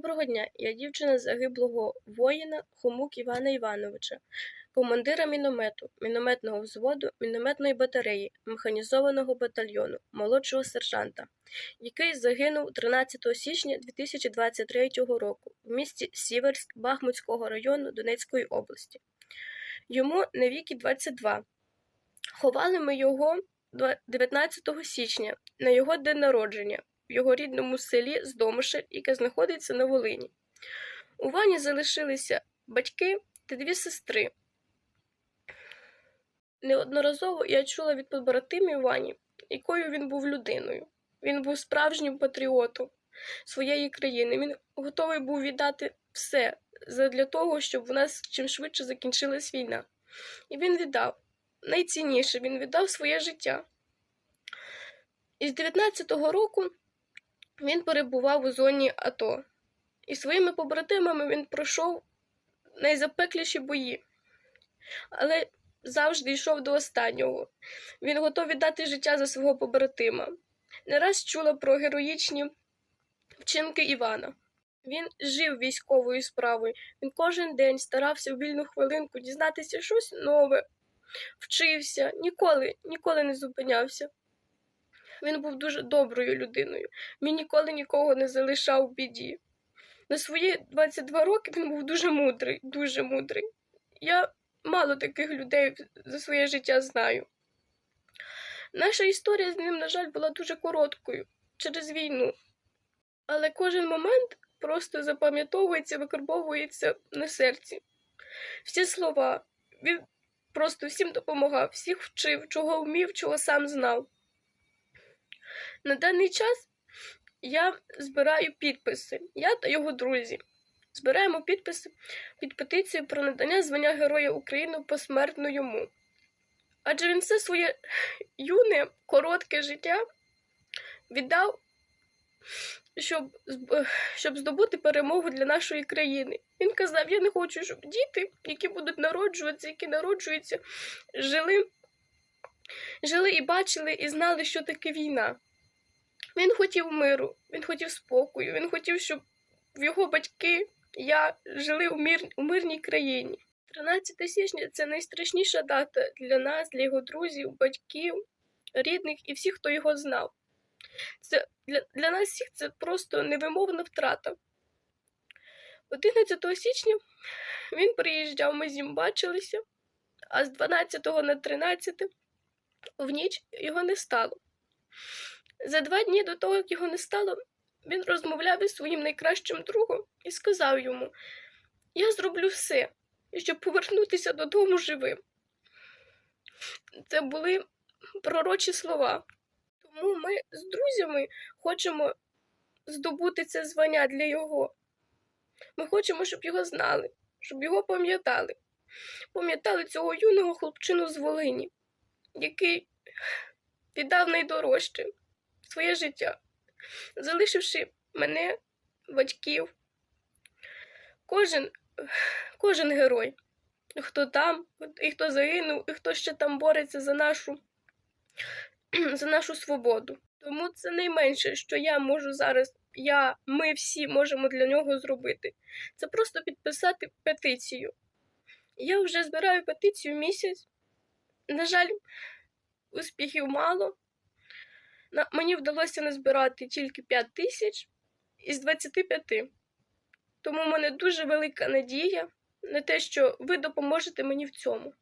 Доброго дня, я дівчина загиблого воїна Хомук Івана Івановича, командира міномету, мінометного взводу, мінометної батареї, механізованого батальйону, молодшого сержанта, який загинув 13 січня 2023 року в місті Сіверськ Бахмутського району Донецької області. Йому на віки 22. Ховали ми його 19 січня на його день народження в його рідному селі Здомишель, яке знаходиться на Волині. У Вані залишилися батьки та дві сестри. Неодноразово я чула від побратимів Вані, якою він був людиною. Він був справжнім патріотом своєї країни. Він готовий був віддати все для того, щоб у нас чим швидше закінчилась війна. І він віддав найцінніше, він віддав своє життя. Із 19-го року він перебував у зоні АТО, і своїми побратимами він пройшов найзапекліші бої, але завжди йшов до останнього. Він готовий дати життя за свого побратима. Не раз чула про героїчні вчинки Івана. Він жив військовою справою. Він кожен день старався в вільну хвилинку дізнатися щось нове, вчився, ніколи, ніколи не зупинявся. Він був дуже доброю людиною. Він ніколи нікого не залишав в біді. На свої 22 роки він був дуже мудрий, дуже мудрий. Я мало таких людей за своє життя знаю. Наша історія з ним, на жаль, була дуже короткою через війну. Але кожен момент просто запам'ятовується, викарбовується на серці. Всі слова. Він просто всім допомагав, всіх вчив, чого вмів, чого сам знав. На даний час я збираю підписи, я та його друзі. Збираємо підписи під петицію про надання звання Героя України посмертно йому. Адже він все своє юне, коротке життя віддав, щоб, щоб здобути перемогу для нашої країни. Він казав: я не хочу, щоб діти, які будуть народжуватися, які народжуються, жили, жили і бачили, і знали, що таке війна. Він хотів миру, він хотів спокою, він хотів, щоб його батьки, я жили у, мир, у мирній країні. 13 січня це найстрашніша дата для нас, для його друзів, батьків, рідних і всіх, хто його знав. Це для, для нас всіх це просто невимовна втрата. 11 січня він приїжджав, ми з ним бачилися, а з 12 на 13 в ніч його не стало. За два дні до того, як його не стало, він розмовляв із своїм найкращим другом і сказав йому: Я зроблю все, щоб повернутися додому живим. Це були пророчі слова. Тому ми з друзями хочемо здобути це звання для його. Ми хочемо, щоб його знали, щоб його пам'ятали. Пам'ятали цього юного хлопчину з Волині, який віддав найдорожче своє життя, залишивши мене, батьків. Кожен, кожен герой, хто там, і хто загинув, і хто ще там бореться за нашу, за нашу свободу. Тому це найменше, що я можу зараз, я, ми всі можемо для нього зробити. Це просто підписати петицію. Я вже збираю петицію місяць. На жаль, успіхів мало. Мені вдалося назбирати тільки 5 тисяч із 25. Тому в мене дуже велика надія на те, що ви допоможете мені в цьому.